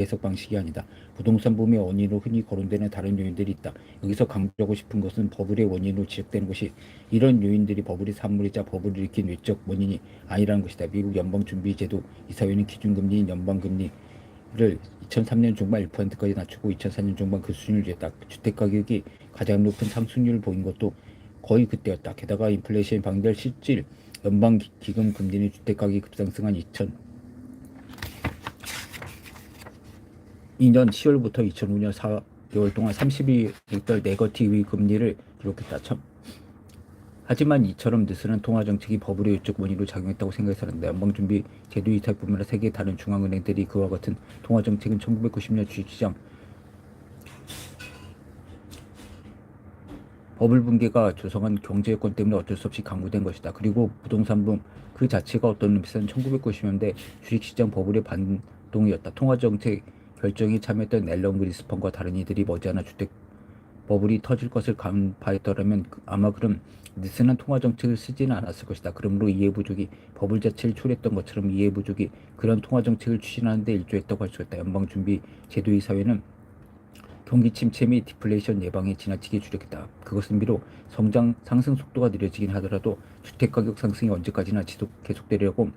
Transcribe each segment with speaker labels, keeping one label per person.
Speaker 1: 해석 방식이 아니다. 부동산 붐의 원인으로 흔히 거론되는 다른 요인들이 있다. 여기서 강조하고 싶은 것은 버블의 원인으로 지적되는 것이 이런 요인들이 버블의 산물이자 버블을 일으킨 외적 원인이 아니라는 것이다. 미국 연방준비제도 이사회는 기준금리인 연방금리 를 2003년 중반 1%까지 낮추고 2004년 중반 그 수준을 유지했다. 주택가격이 가장 높은 상승률을 보인 것도 거의 그때였다. 게다가 인플레이션 방지할 실질 연방기금 금리는 주택가격이 급상승한 2000 2년 10월부터 2005년 4개월 동안 32일달 네거티브 금리를 기록했다. 참. 하지만 이처럼 느슨한 통화 정책이 버블의 외적 원인으로 작용했다고 생각해서는 연방준비 제도 이탈뿐만 아니라 세계 다른 중앙은행들이 그와 같은 통화 정책은 1990년 주식시장 버블 붕괴가 조성한 경제 여건 때문에 어쩔 수 없이 강구된 것이다. 그리고 부동산 붐 그 자체가 어떤 의미에서는 1990년대 주식시장 버블의 반동이었다. 통화 정책 결정에 참여했던 앨런 그리스펀과 다른 이들이 머지않아 주택 버블이 터질 것을 간파했더라면 그- 아마 그럼 느슨한 통화 정책을 쓰지는 않았을 것이다. 그러므로 이해 부족이 버블 자체를 초래했던 것처럼 이해 부족이 그런 통화 정책을 추진하는 데 일조했다고 할 수 있다. 연방 준비 제도의 사회는 경기 침체 및 디플레이션 예방에 지나치게 주력했다. 그것은 비록 성장 상승 속도가 느려지긴 하더라도 주택 가격 상승이 언제까지나 지속 계속되려고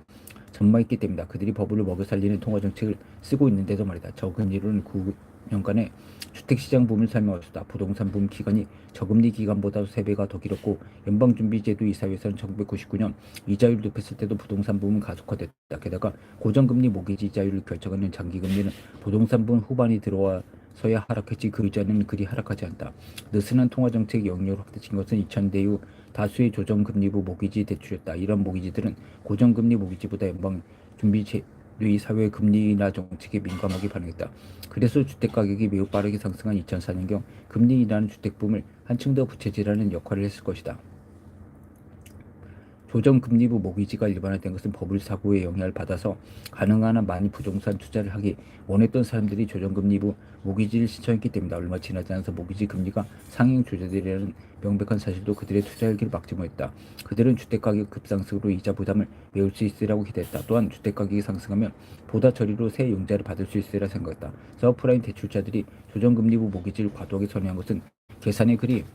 Speaker 1: 전망했기 때문이다. 그들이 버블을 먹여 살리는 통화 정책을 쓰고 있는데도 말이다. 저금리로는 9년간의 주택 시장 붐을 설명했다. 부동산 붐 기간이 저금리 기간보다 3배가 더 길었고 연방준비제도 이사회에서는 1999년 이자율을 높였을 때도 부동산 붐은 가속화됐다. 게다가 고정금리 모기지 이자율을 결정하는 장기금리는 부동산 붐 후반이 들어와 서야 하락했지 그 이전에는 그리 하락하지 않다. 느슨한 통화정책 영역을 확대친 것은 2000대 이후 다수의 조정금리부 모기지 대출이었다. 이런 모기지들은 고정금리 모기지보다 연방 준비제도의 사회 금리 인하 정책에 민감하게 반응했다. 그래서 주택가격이 매우 빠르게 상승한 2004년경 금리 인하는 주택붐을 한층 더 부채질하는 역할을 했을 것이다. 조정금리부 모기지가 일반화된 것은 버블 사고의 영향을 받아서 가능한 한 많이 부동산 투자를 하기 원했던 사람들이 조정금리부 모기지를 신청했기 때문이다. 얼마 지나지 않아서 모기지 금리가 상행 조절되리라는 명백한 사실도 그들의 투자 열기를 막지 못했다. 그들은 주택가격 급상승으로 이자 부담을 메울 수 있으리라고 기대했다. 또한 주택가격이 상승하면 보다 저리로 새 융자를 받을 수 있으리라 생각했다. 서프라임 대출자들이 조정금리부 모기지를 과도하게 선호한 것은 계산에 그리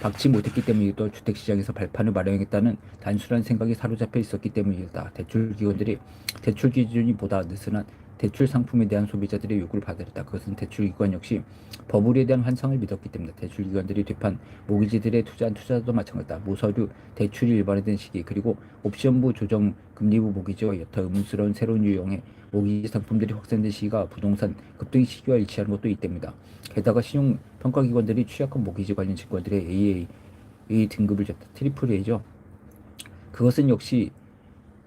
Speaker 1: 박지 못했기 때문이기도 주택시장에서 발판을 마련했다는 단순한 생각이 사로잡혀 있었기 때문이다. 대출 기관들이 대출 기준이 보다 느슨한 대출 상품에 대한 소비자들의 요구를 받아들였다. 그것은 대출 기관 역시 버블에 대한 환상을 믿었기 때문이다. 대출 기관들이 되판 모기지들의 투자한 투자도 마찬가지다. 모서류 대출이 일반화된 시기 그리고 옵션부 조정 금리부 모기지와 여타 의문스러운 새로운 유형의 모기지 상품들이 확산된 시기가 부동산 급등의 시기와 일치하는 것도 이 때문이다. 게다가 신용 평가 기관들이 취약한 모기지 관련 증권들의 AA 등급을 줬다. 트리플 A죠. 그것은 역시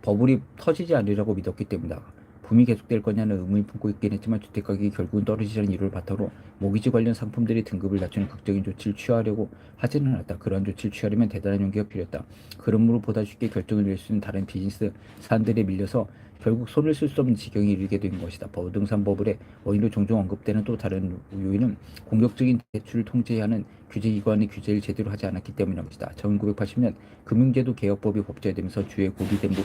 Speaker 1: 버블이 터지지 않으리라고 믿었기 때문이다. 붐이 계속될 거냐는 의문이 품고 있긴 했지만 주택가격이 결국은 떨어지자는 이유를 바탕으로 모기지 관련 상품들이 등급을 낮추는 극적인 조치를 취하려고 하지는 않았다. 그러한 조치를 취하려면 대단한 용기가 필요했다. 그러므로 보다 쉽게 결정을 낼 수 있는 다른 비즈니스 사안들에 밀려서 결국 손을 쓸 수 없는 지경에 이르게 된 것이다. 부동산 버블의 원인으로 종종 언급되는 또 다른 요인은 공격적인 대출을 통제해야 하는 규제기관의 규제를 제대로 하지 않았기 때문인 것이다. 1980년 금융제도 개혁법이 법제되면서 주의 고비된 부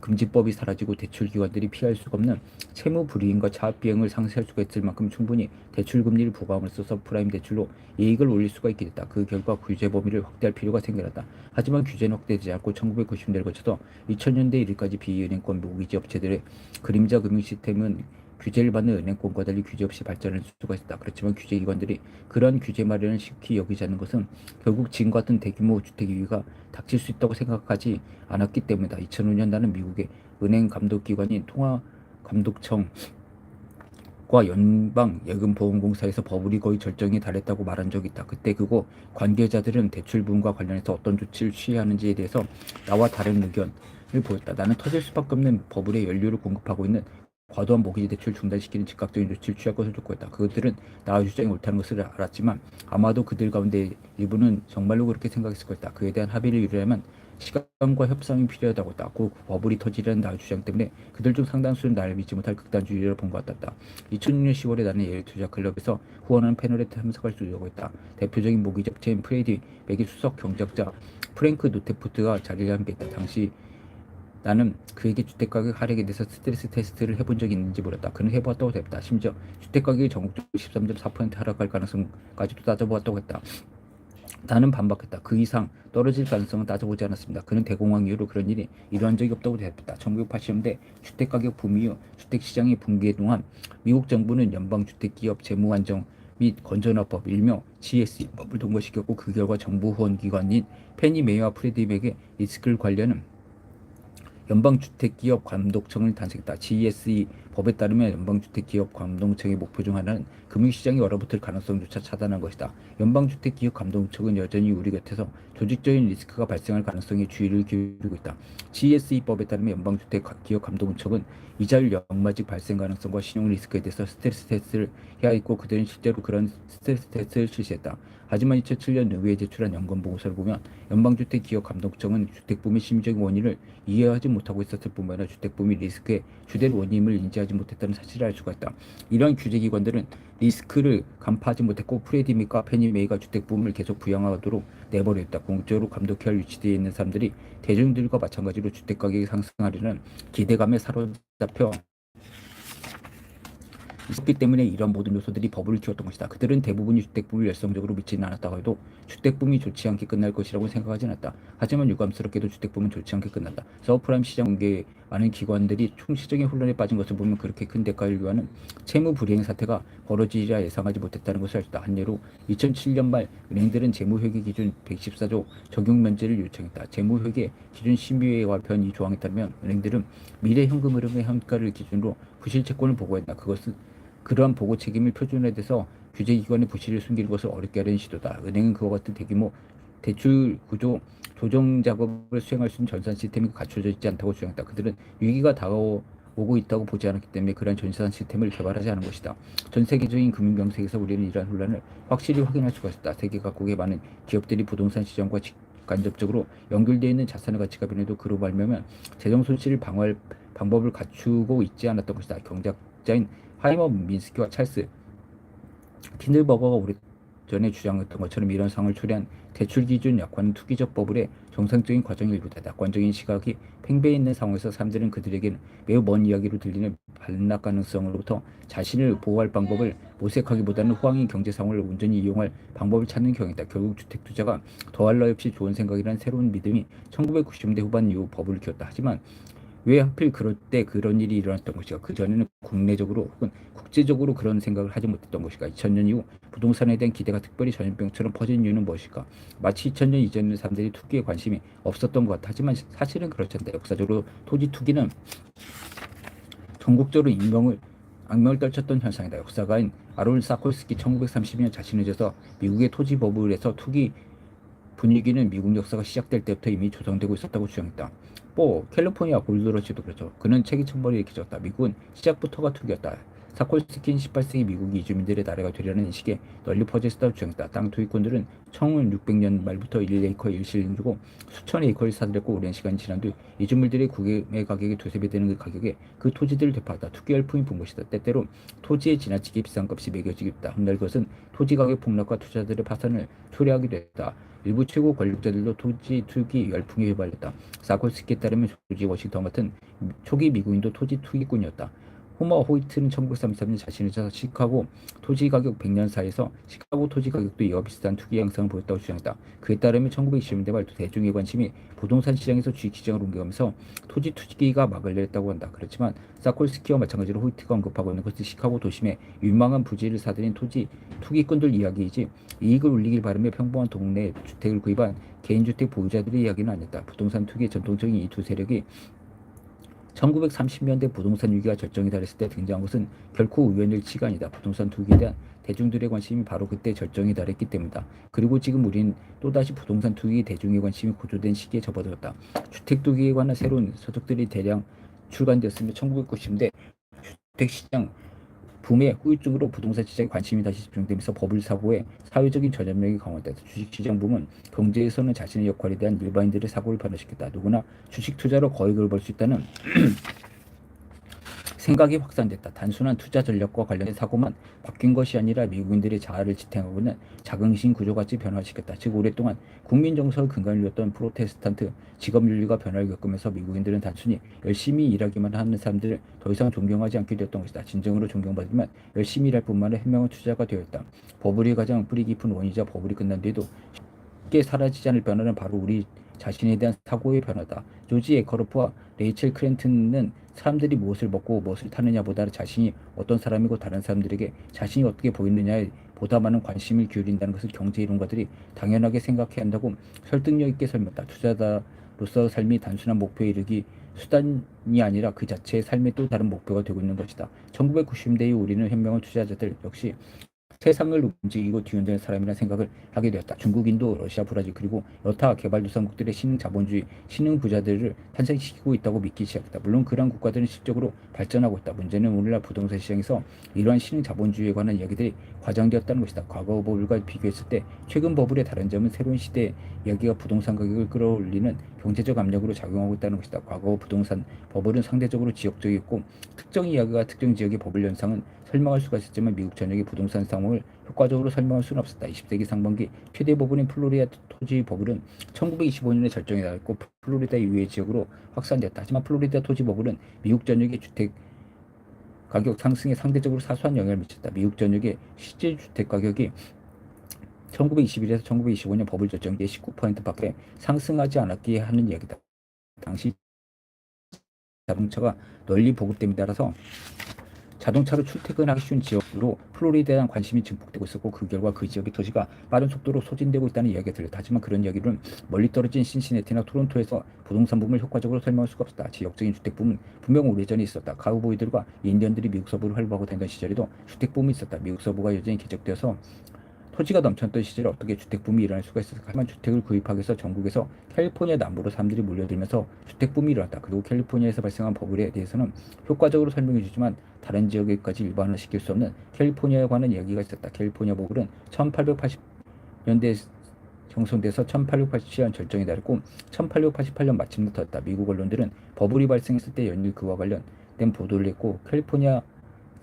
Speaker 1: 금지법이 사라지고 대출기관들이 피할 수가 없는 채무 불이익과 비용을 상쇄할 수가 있을 만큼 충분히 대출 금리를 부과함으로써 서 프라임 대출로 이익을 올릴 수가 있게 됐다. 그 결과 규제 범위를 확대할 필요가 생겨났다. 하지만 규제는 확대되지 않고 1990년대를 거쳐서 2000년대 이르까지 비은행권 모기지 업체들의 그림자 금융 시스템은 규제를 받는 은행권과 달리 규제 없이 발전할 수가 있다. 그렇지만 규제기관들이 그러한 규제 마련을 쉽게 여기지 않는 것은 결국 지금 같은 대규모 주택 위기가 닥칠 수 있다고 생각하지 않았기 때문이다. 2005년 나는 미국의 은행 감독기관인 통화 감독청 과 연방 예금보험공사에서 버블이 거의 절정에 달했다고 말한 적이 있다. 그때 그거 관계자들은 대출 부분과 관련해서 어떤 조치를 취해야 하는지에 대해서 나와 다른 의견을 보였다. 나는 터질 수밖에 없는 버블의 연료를 공급하고 있는 과도한 모기지 대출 중단시키는 즉각적인 조치를 취할 것을 촉구했다. 그들은 나의 주장이 옳다는 것을 알았지만 아마도 그들 가운데 일부는 정말로 그렇게 생각했을 것이다. 그에 대한 합의를 이루려면 시간과 협상이 필요하다고 했다. 그 버블이 터지려는 나의 주장 때문에 그들 중 상당수는 나를 믿지 못할 극단주의를 본 것 같았다. 2006년 10월에 나는 예일 투자 클럽에서 후원하는 패널에 참석할 수 있다고 했다. 대표적인 모기지 업체인 프레디 맥의 수석 경작자 프랭크 노테푸트가 자리를 함께했다. 당시 나는 그에게 주택가격 하락에 대해서 스트레스 테스트를 해본 적이 있는지 물었다. 그는 해보았다고 답했다. 심지어 주택가격이 전국적으로 13.4% 하락할 가능성까지도 따져보았다고 했다. 나는 반박했다. 그 이상 떨어질 가능성은 따져보지 않았습니다. 그는 대공황 이후로 그런 일이 일어난 적이 없다고 대답했다. 1980년대 주택가격 붐 이후 주택시장이 붕괴 동안 미국 정부는 연방주택기업 재무안정 및 건전화법 일명 GSE법을 통과시켰고 그 결과 정부 후원 기관인 페니메이와 프레디맥의 리스크를 관리하는 연방주택기업 감독청을 탄생했다. GSE 법에 따르면 연방주택기업 감독청의 목표 중 하나는 금융시장이 얼어붙을 가능성조차 차단한 것이다. 연방주택기업 감독청은 여전히 우리 곁에서 조직적인 리스크가 발생할 가능성에 주의를 기울이고 있다. GSE 법에 따르면 연방주택기업 감독청은 이자율 역마직 발생 가능성과 신용 리스크에 대해서 스트레스 테스트를 해야 했고 그들은 실제로 그런 스트레스 테스트를 실시했다. 하지만 2007년 의회에 제출한 연관 보고서를 보면 연방주택기업감독청은 주택붐의 심리적인 원인을 이해하지 못하고 있었을 뿐만 아니라 주택붐의 리스크의 주된 원인을 인지하지 못했다는 사실을 알 수가 있다. 이러한 규제기관들은 리스크를 간파하지 못했고 프레디미과 페니메이가 주택붐을 계속 부양하도록 내버렸다. 공적으로 감독해야 할 위치에 있는 사람들이 대중들과 마찬가지로 주택가격이 상승하려는 기대감에 사로잡혀 있었기 때문에 이런 모든 요소들이 버블을 키웠던 것이다. 그들은 대부분이 주택붐을 열성적으로 미치는 않았다고 해도 주택붐이 좋지 않게 끝날 것이라고 생각하지 않았다. 하지만 유감스럽게도 주택붐은 좋지 않게 끝난다. 서프라임 시장 공개 많은 기관들이 총시적인 혼란에 빠진 것을 보면 그렇게 큰 대가를 요하는 채무 불이행 사태가 벌어지리라 예상하지 못했다는 것을 알 수 있다. 한 예로 2007년 말 은행들은 재무회계 기준 114조 적용 면제를 요청했다. 재무회계 기준 심의회와 변이 조항에 따르면 은행들은 미래 현금 흐름의 현가를 기준으로 부실 채권을 보고했다. 그것은 그러한 보고 책임을 표준화에 대해서 규제기관의 부실을 숨기는 것을 어렵게 하려는 시도다. 은행은 그와 같은 대규모 대출 구조 조정 작업을 수행할 수 있는 전산 시스템이 갖춰져 있지 않다고 주장했다. 그들은 위기가 다가오고 있다고 보지 않았기 때문에 그러한 전산 시스템을 개발하지 않은 것이다. 전 세계적인 금융 정책에서 우리는 이러한 혼란을 확실히 확인할 수가 있다. 세계 각국의 많은 기업들이 부동산 시장과 직간접적으로 연결되어 있는 자산의 가치가 변해도 그로 말미암아 재정 손실을 방어할 방법을 갖추고 있지 않았던 것이다. 경제학자인 하이머 민스키와 찰스 킨들버거가 오래전에 주장했던 것처럼 이런 상황을 초래한 대출 기준 약관은 투기적 버블의 정상적인 과정의 일부다. 낙관적인 시각이 팽배해 있는 상황에서 사람들은 그들에게는 매우 먼 이야기로 들리는 반락 가능성으로부터 자신을 보호할 방법을 모색하기보다는 호황인 경제 상황을 온전히 이용할 방법을 찾는 경향이다. 결국 주택 투자가 더할 나위 없이 좋은 생각이라는 새로운 믿음이 1990년대 후반 이후 버블을 키웠다. 하지만 왜 하필 그럴 때 그런 일이 일어났던 것일까? 그 전에는 국내적으로 혹은 국제적으로 그런 생각을 하지 못했던 것일까? 2000년 이후 부동산에 대한 기대가 특별히 전염병처럼 퍼진 이유는 무엇일까? 마치 2000년 이전의 사람들이 투기에 관심이 없었던 것 같아. 하지만 사실은 그렇지 않다. 역사적으로 토지 투기는 전국적으로 인명을 악명을 떨쳤던 현상이다. 역사가인 아롤 사콜스키 1930년 자신을 져서 미국의 토지 버블에서 투기 분위기는 미국 역사가 시작될 때부터 이미 조성되고 있었다고 주장했다. 뭐 캘리포니아 골드러시도 그렇죠. 그는 책이 천벌이 적다. 미국은 시작부터가 투기였다. 사콜스킨 18세기 미국이 이주민들의 나라가 되려는 인식에 널리 퍼져 있었다고 주장했다. 땅 투기꾼들은 1600년 말부터 1에이커 1실링 주고 수천 에이커를 사들였고 오랜 시간이 지난 뒤 이주민들의 구매 가격이 두세 배 되는 그 가격에 그 토지들을 되팔았다. 투기 열풍이 분 것이다. 때때로 토지에 지나치게 비싼 값이 매겨지기도 했다. 훗날 그것은 토지 가격 폭락과 투자들의 파산을 초래하기도 했다. 일부 최고 권력자들도 토지 투기 열풍에 휘말렸다. 사콜스키에 따르면 조지 워싱턴 같은 초기 미국인도 토지 투기꾼이었다. 호머 호이트는 1933년 자신을 찾아 시카고 토지 가격 100년 사이에서 시카고 토지 가격도 이와 비슷한 투기 양상을 보였다고 주장했다. 그에 따르면 1920년대 말 대중의 관심이 부동산 시장에서 주식 시장으로 옮겨가면서 토지 투기가 막을 냈다고 한다. 그렇지만 사콜스키와 마찬가지로 호이트가 언급하고 있는 것은 시카고 도심에 유망한 부지를 사들인 토지 투기꾼들 이야기이지 이익을 올리길 바라며 평범한 동네에 주택을 구입한 개인주택 보유자들의 이야기는 아니었다. 부동산 투기의 전통적인 이 두 세력이 1930년대 부동산 위기가 절정에 달했을 때 등장한 것은 결코 우연일 치가 아니다. 부동산 투기에 대한 대중들의 관심이 바로 그때 절정에 달했기 때문이다. 그리고 지금 우리는 또다시 부동산 투기 대중의 관심이 고조된 시기에 접어들었다. 주택 투기에 관한 새로운 서적들이 대량 출간되었으며 1990년대 주택시장 붐의 후유증으로 부동산 시장에 관심이 다시 집중되면서 버블 사고의 사회적인 전염력이 강화됐다. 주식시장 붐은 경제에서는 자신의 역할에 대한 일반인들의 사고를 변화시켰다. 누구나 주식 투자로 거액을 벌 수 있다는 생각이 확산됐다. 단순한 투자 전략과 관련된 사고만 바뀐 것이 아니라 미국인들의 자아를 지탱하고 있는 자긍심 구조같이 변화시켰다. 즉 오랫동안 국민 정서의 근간이었던 프로테스탄트 직업 윤리가 변화를 겪으면서 미국인들은 단순히 열심히 일하기만 하는 사람들을 더 이상 존경하지 않게 되었던 것이다. 진정으로 존경받으면 열심히 일할 뿐만 아니라 현명한 투자가 되었다. 버블이 가장 뿌리 깊은 원인이자 버블이 끝난 뒤에도 쉽게 사라지지 않을 변화는 바로 우리 자신에 대한 사고의 변화다. 조지 에커로프와 레이첼 크랜튼은 사람들이 무엇을 먹고 무엇을 타느냐보다 자신이 어떤 사람이고 다른 사람들에게 자신이 어떻게 보이느냐에 보다 많은 관심을 기울인다는 것을 경제 이론가들이 당연하게 생각해야 한다고 설득력 있게 설명했다. 투자자로서 삶이 단순한 목표에 이르기 수단이 아니라 그 자체의 삶의 또 다른 목표가 되고 있는 것이다. 1990년대의 우리는 현명한 투자자들 역시 세상을 움직이고 뒤흔드는 사람이라는 생각을 하게 되었다. 중국, 인도, 러시아, 브라질 그리고 여타 개발도상국들의 신흥 자본주의, 신흥 부자들을 탄생시키고 있다고 믿기 시작했다. 물론 그러한 국가들은 실적으로 발전하고 있다. 문제는 오늘날 부동산 시장에서 이러한 신흥 자본주의에 관한 이야기들이 과장되었다는 것이다. 과거 버블과 비교했을 때 최근 버블의 다른 점은 새로운 시대의 이야기가 부동산 가격을 끌어올리는 경제적 압력으로 작용하고 있다는 것이다. 과거 부동산 버블은 상대적으로 지역적이었고 특정 이야기가 특정 지역의 버블 현상은 설명할 수가 있었지만 미국 전역의 부동산 상황을 효과적으로 설명할 수는 없었다. 20세기 상반기 최대 버블인 플로리다 토지 버블은 1925년에 절정에 닿았고 플로리다 이외의 지역으로 확산됐다. 하지만 플로리다 토지 버블은 미국 전역의 주택 가격 상승에 상대적으로 사소한 영향을 미쳤다. 미국 전역의 실제 주택 가격이 1921에서 1925년 버블 절정 때 19%밖에 상승하지 않았기에 하는 이야기다. 당시 자동차가 널리 보급됨에 따라서 자동차로 출퇴근하기 쉬운 지역으로 플로리다에 대한 관심이 증폭되고 있었고 그 결과 그 지역의 도시가 빠른 속도로 소진되고 있다는 이야기가 들렸다. 하지만 그런 이야기는 멀리 떨어진 신시내티나 토론토에서 부동산 붐을 효과적으로 설명할 수가 없었다. 지역적인 주택 붐은 분명 오래전에 있었다. 가우보이들과 인디언들이 미국 서부를 활보하고 다니던 시절에도 주택 붐이 있었다. 미국 서부가 여전히 개척되어서 토지가 넘쳤던 시절에 어떻게 주택 붐이 일어날 수가 있었을까? 하지만 주택을 구입하기 위해서 전국에서 캘리포니아 남부로 사람들이 몰려들면서 주택 붐이 일어났다. 그리고 캘리포니아에서 발생한 버블에 대해서는 효과적으로 설명해 주지만 다른 지역에까지 일반화시킬 수 없는 캘리포니아에 관한 이야기가 있었다. 캘리포니아 버블은 1880년대 형성돼서 1887년 절정에 달했고 1888년 마침내 터졌다. 미국 언론들은 버블이 발생했을 때 연일 그와 관련된 보도를 했고 캘리포니아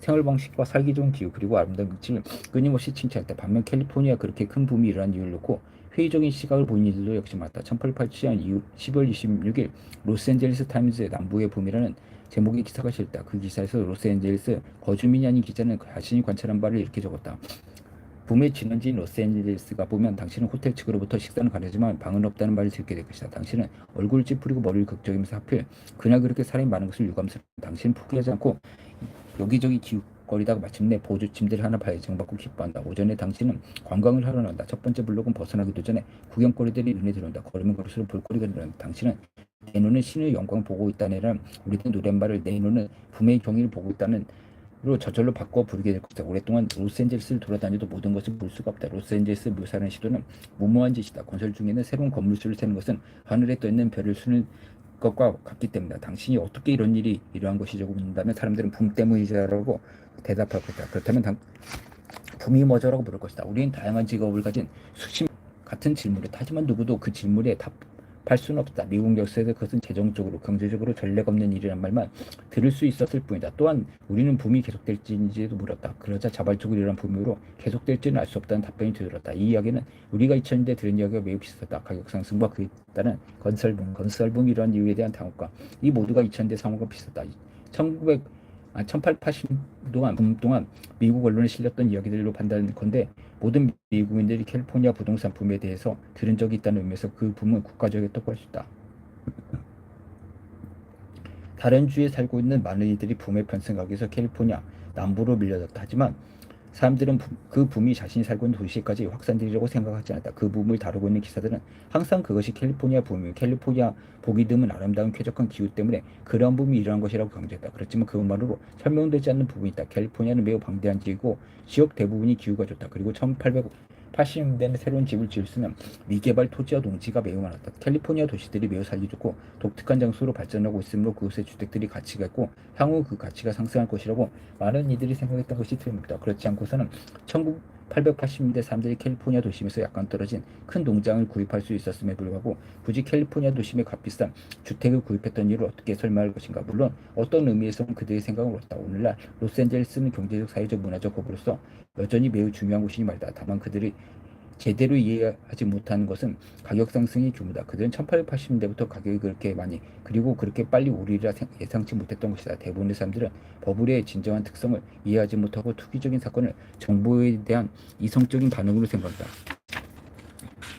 Speaker 1: 생활 방식과 살기 좋은 기후 그리고 아름다운 극치를 끊임없이 칭찬했다. 반면 캘리포니아 그렇게 큰 붐이 일어난 이유를 놓고 회의적인 시각을 보인 이들도 역시 많다. 1887년 이후 10월 26일 로스앤젤레스 타임즈의 남부의 붐이라는 제목의 기사가 실렸다. 그 기사에서 로스앤젤레스 거주민이 아닌 기자는 자신이 관찰한 바를 이렇게 적었다. 붐의 진원지인 로스앤젤레스가 보면 당신은 호텔 측으로부터 식사는 가능하지만 방은 없다는 말을 듣게 될 것이다. 당신은 얼굴 찌푸리고 머리를 극적이면서 하필 그날 그렇게 사람이 많은 것을 유감스럽다. 당신은 포기하지 않고 여기저기 기웃거리다가 마침내 보조 침대를 하나 발정받고 기뻐한다. 오전에 당신은 관광을 하러 나온다. 첫 번째 블록은 벗어나기도 전에 구경거리들이 눈에 들어온다. 걸으면 걸을수록 볼거리가 늘어난다. 당신은 내 눈은 신의 영광 보고 있다네라 우리는 노랫말을 내 눈은 붐의 경위를 보고 있다는 로 저절로 바꿔 부르게 될 것이다. 오랫동안 로스앤젤레스를 돌아다녀도 모든 것을 볼 수가 없다. 로스앤젤레스 묘사하는 시도는 무모한 짓이다. 건설 중에는 새로운 건물수를 세는 것은 하늘에 떠 있는 별을 수는 것과 같기 때문이다. 당신이 어떻게 이런 일이 이러한 것이라고 묻는다면 사람들은 붐 때문이라고 대답할 것이다. 그렇다면 당, 붐이 뭐죠라고 물을 것이다. 우리는 다양한 직업을 가진 수십 같은 질문을 하지만 누구도 그 질문에 답 할 수는 없다. 미국 역사에서 그것은 재정적으로 경제적으로 전례가 없는 일이란 말만 들을 수 있었을 뿐이다. 또한 우리는 붐이 계속될지도 물었다. 그러자 자발적으로 일어난 붐으로 계속될지는 알 수 없다는 답변이 되돌았다. 이 이야기는 우리가 2000년대 들은 이야기가 매우 비슷하다. 가격 상승과 그에 따른 건설붐, 건설붐 이러한 이유에 대한 당혹과 이 모두가 2000년대 상황과 비슷하다. 1900 아, 1880붐 동안 미국 언론에 실렸던 이야기들로 판단한 건데 모든 미국인들이 캘리포니아 부동산 붐에 대해서 들은 적이 있다는 의미에서 그 붐은 국가적이었다고 할 수 있다. 다른 주에 살고 있는 많은 이들이 편승하기 위해서 캘리포니아 남부로 밀려들었다. 하지만 사람들은 부- 그 붐이 자신이 살고 있는 도시까지 확산되리라고 생각하지 않았다. 그 붐을 다루고 있는 기사들은 항상 그것이 캘리포니아 붐이며 캘리포니아 보기 드문 아름다운 쾌적한 기후 때문에 그런 붐이 일어난 것이라고 강조했다. 그렇지만 그것만으로 설명되지 않는 부분이 있다. 캘리포니아는 매우 방대한 지이고 지역 대부분이 기후가 좋다. 그리고 1880년대는 새로운 집을 지을 수는 미개발 토지와 농지가 매우 많았다. 캘리포니아 도시들이 매우 살기 좋고 독특한 장소로 발전하고 있으므로 그곳의 주택들이 가치가 있고 향후 그 가치가 상승할 것이라고 많은 이들이 생각했던 것이 틀림없다. 그렇지 않고서는 880년대 사람들이 캘리포니아 도심에서 약간 떨어진 큰 농장을 구입할 수 있었음에 불구하고 굳이 캘리포니아 도심의 값비싼 주택을 구입했던 이유를 어떻게 설명할 것인가? 물론 어떤 의미에서는 그들의 생각은 옳다. 오늘날 로스앤젤레스는 경제적 사회적 문화적 거부로서 여전히 매우 중요한 곳이니 말이다. 다만 그들이 제대로 이해하지 못하는 것은 가격 상승이 규모다. 그들은 1880년대부터 가격이 그렇게 많이 그리고 그렇게 빨리 오르리라 생- 예상치 못했던 것이다. 대부분의 사람들은 버블의 진정한 특성을 이해하지 못하고 투기적인 사건을 정보에 대한 이성적인 반응으로 생각한다.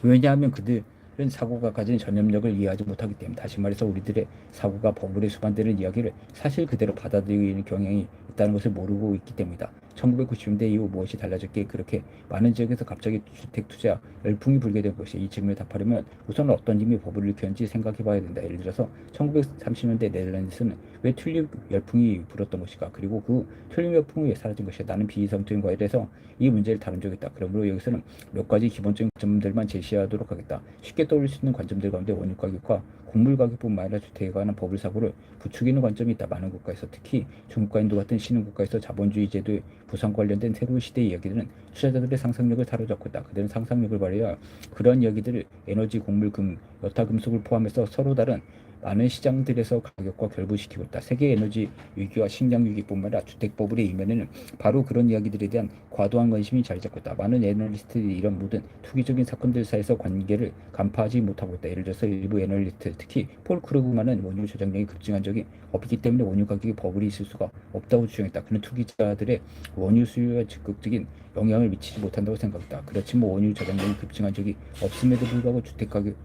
Speaker 1: 왜냐하면 그들 은 사고가 가진 전염력을 이해하지 못하기 때문에 다시 말해서 우리들의 사고가 버블에 수반되는 이야기를 사실 그대로 받아들이는 경향이 있다는 것을 모르고 있기 때문이다. 1990년대 이후 무엇이 달라졌기에 그렇게 많은 지역에서 갑자기 주택 투자 열풍이 불게 된 것이 이 질문을 답하려면 우선 어떤 힘이 버블을 일으켰는지 생각해 봐야 된다. 예를 들어서 1930년대 네덜란드에서는 왜 튤립 열풍이 불었던 것일까? 그리고 그 튤립 열풍이 왜 사라진 것이야? 나는 비이성적인 거에 대해서 이 문제를 다룬 적이 있다. 그러므로 여기서는 몇 가지 기본적인 관점들만 제시하도록 하겠다. 쉽게 떠올릴 수 있는 관점들 가운데 원유 가격과 곡물 가격뿐만 아니라 주택에 관한 버블 사고를 부추기는 관점이 있다. 많은 국가에서 특히 중국과 인도 같은 신흥 국가에서 자본주의 제도의 부상 관련된 새로운 시대의 이야기들은 투자자들의 상상력을 사로잡고 있다. 그들은 상상력을 발휘하여 그런 이야기들을 에너지, 곡물, 금, 여타 금속을 포함해서 서로 다른 많은 시장들에서 가격과 결부시키고 있다. 세계 에너지 위기와 식량 위기뿐만 아니라 주택 버블의 이면에는 바로 그런 이야기들에 대한 과도한 관심이 자리 잡고 있다. 많은 애널리스트들이 이런 모든 투기적인 사건들 사이에서 관계를 간파하지 못하고 있다. 예를 들어서 일부 애널리스트, 특히 폴 크루그만은 원유 저장량이 급증한 적이 없기 때문에 원유 가격에 버블이 있을 수가 없다고 주장했다. 그는 투기자들의 원유 수요에 적극적인 영향을 미치지 못한다고 생각했다. 그렇지만 원유 저장량이 급증한 적이 없음에도 불구하고 주택 가격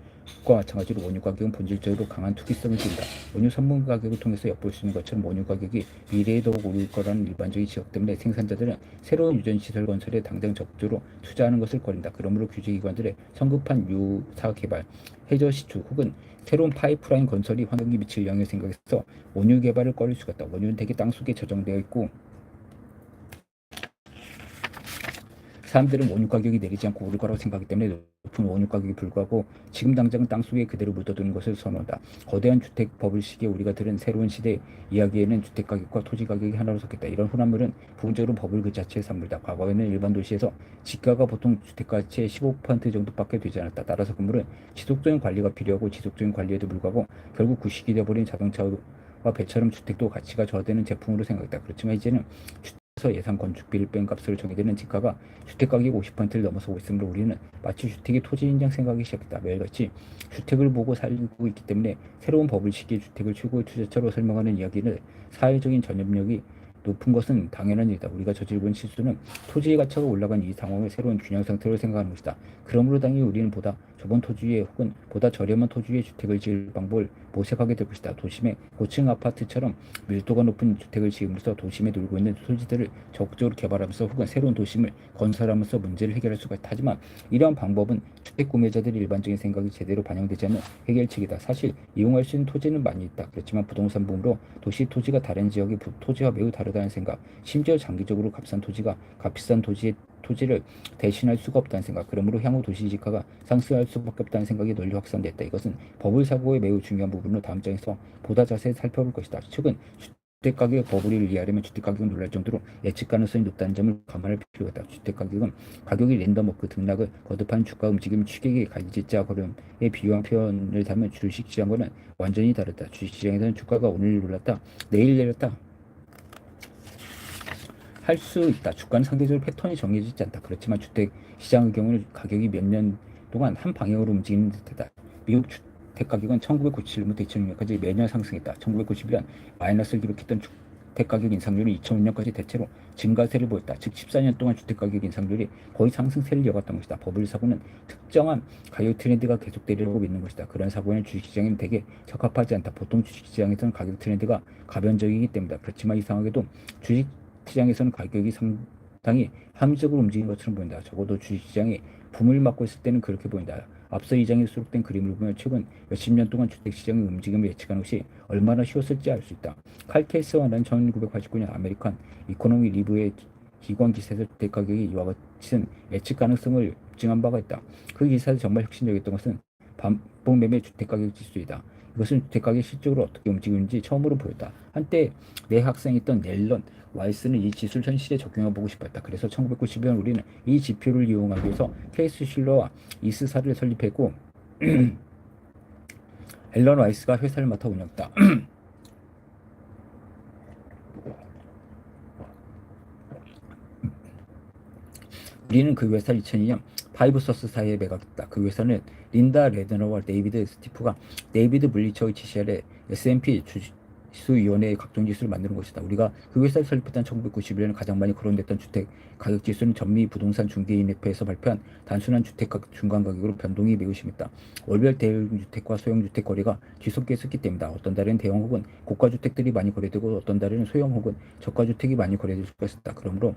Speaker 1: 과 마찬가지로 원유 가격은 본질적으로 강한 투기성을 띈다. 원유 선분 가격을 통해서 엿볼 수 있는 것처럼 원유 가격이 미래에 더욱 오를 거라는 일반적인 지적 때문에 생산자들은 새로운 유전 시설 건설에 당장 적극적으로 투자하는 것을 꺼린다. 그러므로 규제기관들의 성급한 유사 개발, 해저 시추 혹은 새로운 파이프라인 건설이 환경에 미칠 영향을 생각해서 원유 개발을 꺼릴 수가 있다. 원유는 대개 땅속에 저장되어 있고 사람들은 원유 가격이 내리지 않고 오를 거라고 생각하기 때문에 높은 원유 가격이 불구하고 지금 당장은 땅속에 그대로 묻어두는 것을 선호한다. 거대한 주택 버블 시기에 우리가 들은 새로운 시대 이야기에는 주택 가격과 토지 가격이 하나로 섞였다. 이런 훈합물은 부분적으로 버블 그 자체의 산물이다. 과거에는 일반 도시에서 지가가 보통 주택 가치의 15% 정도밖에 되지 않았다. 따라서 건물은 지속적인 관리가 필요하고 지속적인 관리에도 불구하고 결국 구식이 되어버린 자동차와 배처럼 주택도 가치가 저하되는 제품으로 생각했다. 그렇지만 이제는 주택에서 예상 건축비를 뺀 값으로 정해되는 지가가 주택 가격 50%를 넘어서고 있으므로 우리는 마치 주택이 토지 인장 생각이 시작했다. 매일같이 주택을 보고 살고 있기 때문에 새로운 버블 시기에 주택을 최고의 투자처로 설명하는 이야기는 사회적인 전염력이 높은 것은 당연한 일이다. 우리가 있는 실수는 토지의 가치가 올라간 이 상황을 새로운 균형 상태로 생각하는 것이다. 그러므로 당연히 우리는 보다 좁은 토지에 혹은 보다 저렴한 토지에 주택을 지을 방법을 모색하게 될 것이다. 도심의 고층 아파트처럼 밀도가 높은 주택을 지으면서 도심에 놀고 있는 토지들을 적극적으로 개발하면서 혹은 새로운 도심을 건설하면서 문제를 해결할 수가 있다. 하지만 이러한 방법은 주택 구매자들의 일반적인 생각이 제대로 반영되지 않는 해결책이다. 사실 이용할 수 있는 토지는 많이 있다. 그렇지만 부동산 붐으로 도시 토지가 다른 지역의 부- 토지와 매우 다르다는 생각, 심지어 장기적으로 값싼 토지가 값비싼 토지의 토지를 대신할 수가 없다는 생각, 그러므로 향후 도시 지가가 상승할 수밖에 없다는 생각이 널리 확산됐다. 이것은 버블 사고의 매우 중요한 부분으로 다음 장에서 보다 자세히 살펴볼 것이다. 최근 주택 가격 버블을 이해하려면 주택 가격은 놀랄 정도로 예측 가능성이 높다는 점을 감안할 필요가 있다. 주택 가격은 가격이 랜덤워크 등락을 거듭한 주가 움직임 추격의 갈지자 걸음에 비유한 표현을 담은 주식시장과는 완전히 다르다. 주식시장에서는 주가가 오늘 올랐다, 내일 내렸다 할 수 있다. 주가는 상대적으로 패턴이 정해지지 않다. 그렇지만 주택 시장의 경우는 가격이 몇 년 동안 한 방향으로 움직이는 듯하다. 미국 주택 가격은 1997년부터 2006년까지 매년 상승했다. 1991년 마이너스를 기록했던 주택 가격 인상률이 2005년까지 대체로 증가세를 보였다. 즉 14년 동안 주택 가격 인상률이 거의 상승세를 이어갔던 것이다. 버블 사고는 특정한 가격 트렌드가 계속되리라고 믿는 것이다. 그런 사고에는 주식시장에는 대개 적합하지 않다. 보통 주식시장에서는 가격 트렌드가 가변적이기 때문이다. 그렇지만 이상하게도 주식 시장에서는 가격이 상당히 합리적으로 움직이는 것처럼 보인다. 적어도 주식시장이 붐을 맞고 있을 때는 그렇게 보인다. 앞서 이 장에 수록된 그림을 보면 최근 몇십 년 동안 주택시장의 움직임을 예측하는 것이 얼마나 쉬웠을지 알 수 있다. 칼 케이스와는 1989년 아메리칸 이코노미 리브의 기관 기사에서 주택 가격이 이와 같은 예측 가능성을 입증한 바가 있다. 그 기사에서 정말 혁신적이었던 것은 반복 매매 주택 가격 지수이다. 이것은 주택 가격이 실적으로 어떻게 움직이는지 처음으로 보였다. 한때 내 학생이었던 넬런 와이스는 이 지수를 현실에 적용해 보고 싶었다. 그래서 1990년 우리는 이 지표를 이용하기 위해서 케이스 실러와 이스사를 설립했고 앨런 와이스가 회사를 맡아 운영했다. 우리는 그 회사를 2002년 파이브서스사에 매각했다. 그 회사는 린다 레드너와 데이비드 스티프가 데이비드 물리처의 지시하에 S&P 지수위원회의 각종 지수를 만드는 것이다. 우리가 그 회사를 설립했던 1991년 가장 많이 거론됐던 주택 가격 지수는 전미 부동산 중개인협회에서 발표한 단순한 주택 중간 가격으로 변동이 매우 심했다. 월별 대형 주택과 소형 주택 거래가 지속해 있었기 때문이다. 어떤 달에는 대형 혹은 고가 주택들이 많이 거래되고 어떤 달에는 소형 혹은 저가 주택이 많이 거래될 수가 있었다. 그러므로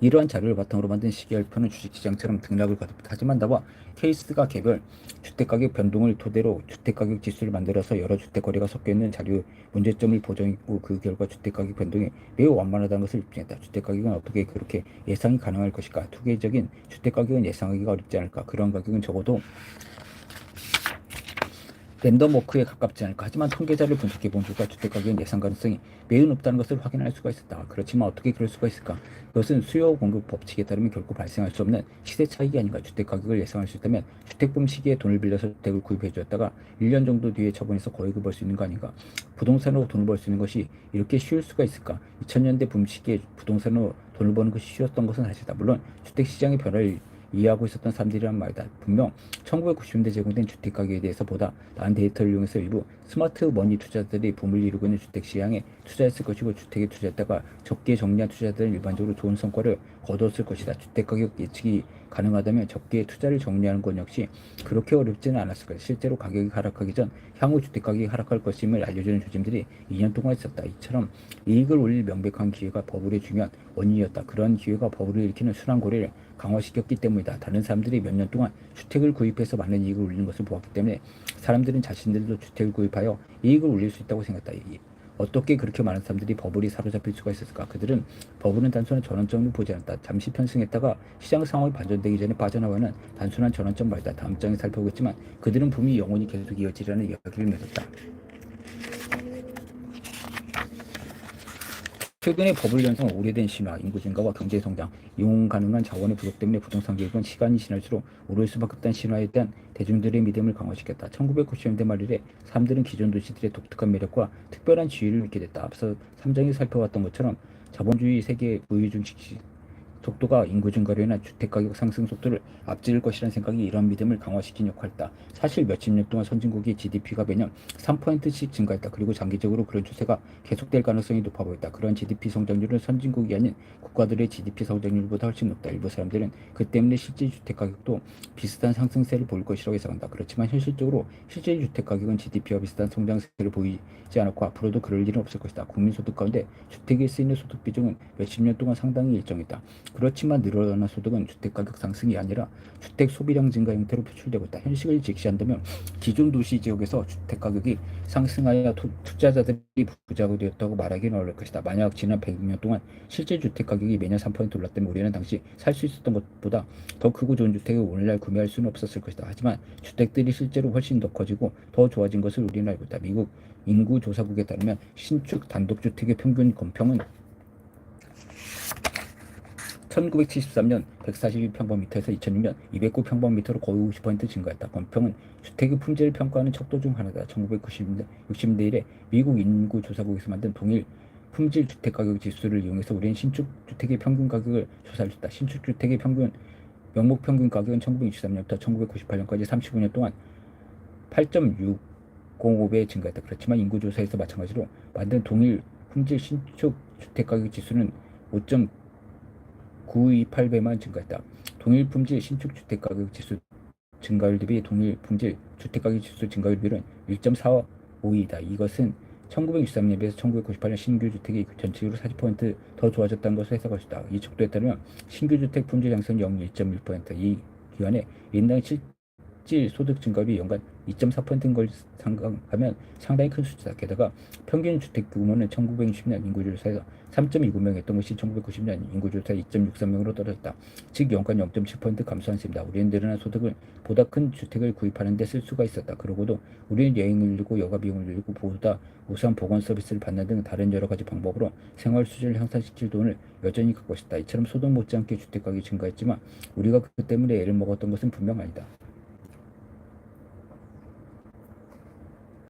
Speaker 1: 이러한 자료를 바탕으로 만든 시계열표는 주식시장처럼 등락을 거듭했다. 하지만 나와 케이스가 개별 주택가격 변동을 토대로 주택가격 지수를 만들어서 여러 주택거래가 섞여있는 자료 문제점을 보정했고 그 결과 주택가격 변동이 매우 완만하다는 것을 입증했다. 주택가격은 어떻게 그렇게 예상이 가능할 것일까? 투계적인 주택가격은 예상하기가 어렵지 않을까? 그런 가격은 적어도 랜덤 워크에 가깝지 않을까 하지만 통계자를 분석해 본 결과 주택 가격은 예상 가능성이 매우 높다는 것을 확인할 수가 있었다. 그렇지만 어떻게 그럴 수가 있을까? 그것은 수요 공급 법칙에 따르면 결코 발생할 수 없는 시세 차익이 아닌가. 주택 가격을 예상할 수 있다면 주택붐 시기에 돈을 빌려서 주택을 구입해 주었다가 1년 정도 뒤에 처분해서 거액을 벌 수 있는 거 아닌가? 부동산으로 돈을 벌 수 있는 것이 이렇게 쉬울 수가 있을까? 2000년대 붐 시기에 부동산으로 돈을 버는 것이 쉬웠던 것은 사실이다. 물론 주택 시장의 변화를 이해하고 있었던 사람들이란 말이다. 분명 1990년대 제공된 주택 가격에 대해서 보다 나은 데이터를 이용해서 일부 스마트 머니 투자자들이 붐을 이루고 있는 주택 시장에 투자했을 것이고 주택에 투자했다가 적게 정리한 투자자들은 일반적으로 좋은 성과를 거뒀을 것이다. 주택 가격 예측이 가능하다면 적게 투자를 정리하는 것 역시 그렇게 어렵지는 않았을 것이다. 실제로 가격이 하락하기 전 향후 주택 가격이 하락할 것임을 알려주는 조짐들이 2년 동안 있었다. 이처럼 이익을 올릴 명백한 기회가 버블의 중요한 원인이었다. 그런 기회가 버블을 일으키는 순환 고리를 강화시켰기 때문이다. 다른 사람들이 몇 년 동안 주택을 구입해서 많은 이익을 올리는 것을 보았기 때문에 사람들은 자신들도 주택을 구입하여 이익을 올릴 수 있다고 생각했다. 어떻게 그렇게 많은 사람들이 버블이 사로잡힐 수가 있었을까? 그들은 버블은 단순한 전환점을 보지 않았다. 잠시 편승했다가 시장 상황이 반전되기 전에 빠져나가는 단순한 전환점 말이다. 다음 장에 살펴보겠지만 그들은 붐이 영원히 계속 이어지라는 이야기를 맺었다. 최근의 버블 현상은 오래된 신화, 인구 증가와 경제 성장, 이용 가능한 자원의 부족 때문에 부동산 계획은 시간이 지날수록 오를 수밖에 없다는 신화에 대한 대중들의 믿음을 강화시켰다. 1990년대 말일에 사람들은 기존 도시들의 독특한 매력과 특별한 지위를 믿게 됐다. 앞서 3장에 살펴봤던 것처럼 자본주의 세계 우위 중식 속도가 인구 증가로 인한 주택가격 상승 속도를 앞질 것이라는 생각이 이런 믿음을 강화시킨 역할이다. 사실 몇십 년 동안 선진국의 GDP가 매년 3%씩 증가했다. 그리고 장기적으로 그런 추세가 계속될 가능성이 높아 보였다. 그런 GDP 성장률은 선진국이 아닌 국가들의 GDP 성장률보다 훨씬 높다. 일부 사람들은 그 때문에 실제 주택가격도 비슷한 상승세를 보일 것이라고 예상한다. 그렇지만 현실적으로 실제 주택가격은 GDP와 비슷한 성장세를 보이지 않았고 앞으로도 그럴 일은 없을 것이다. 국민소득 가운데 주택에 쓰이는 소득 비중은 몇십 년 동안 상당히 일정했다. 그렇지만 늘어나는 소득은 주택가격 상승이 아니라 주택 소비량 증가 형태로 표출되고 있다. 현실을 직시한다면 기존 도시 지역에서 주택가격이 상승하여 투자자들이 부자가 되었다고 말하기는 어려울 것이다. 만약 지난 100년 동안 실제 주택가격이 매년 3% 올랐다면 우리는 당시 살 수 있었던 것보다 더 크고 좋은 주택을 오늘날 구매할 수는 없었을 것이다. 하지만 주택들이 실제로 훨씬 더 커지고 더 좋아진 것을 우리는 알고 있다. 미국 인구조사국에 따르면 신축 단독주택의 평균 건평은 1973년 141평방미터에서 2006년 209평방미터로 거의 50% 증가했다. 건평은 주택의 품질을 평가하는 척도 중 하나다. 1990년대 60년대 이래 미국 인구조사국에서 만든 동일 품질 주택 가격 지수를 이용해서 우리는 신축 주택의 평균 가격을 조사했다. 신축 주택의 평균 명목 평균 가격은 1963년부터 1998년까지 35년 동안 8.605배 증가했다. 그렇지만 인구조사에서 마찬가지로 만든 동일 품질 신축 주택 가격 지수는 5. 928배만 증가했다. 동일 품질 신축 주택 가격 지수 증가율 대비 동일 품질 주택 가격 지수 증가율 비율은 1.45이다. 이것은 1963년에 비해서 1998년 신규 주택이 전체적으로 40%더 좋아졌다는 것을 해석할 수 있다. 이 척도에 따르면 신규 주택 품질 향상은 0 1.1%. 이 기간에 인당 실질 소득 증가율이 연간 2.4%인 걸 생각하면 상당히 큰 숫자다. 게다가 평균 주택 규모는 1960년 인구조사에서 3.29명이었던 것이 1990년 인구조사 2.63명으로 떨어졌다. 즉 연간 0.7% 감소한 셈이다. 우리는 늘어난 소득을 보다 큰 주택을 구입하는 데 쓸 수가 있었다. 그러고도 우리는 여행을 늘리고 여가 비용을 늘리고 보다 우수한 보건 서비스를 받는 등 다른 여러 가지 방법으로 생활 수준을 향상시킬 돈을 여전히 갖고 있었다. 이처럼 소득 못지않게 주택 가격이 증가했지만 우리가 그 때문에 애를 먹었던 것은 분명 아니다.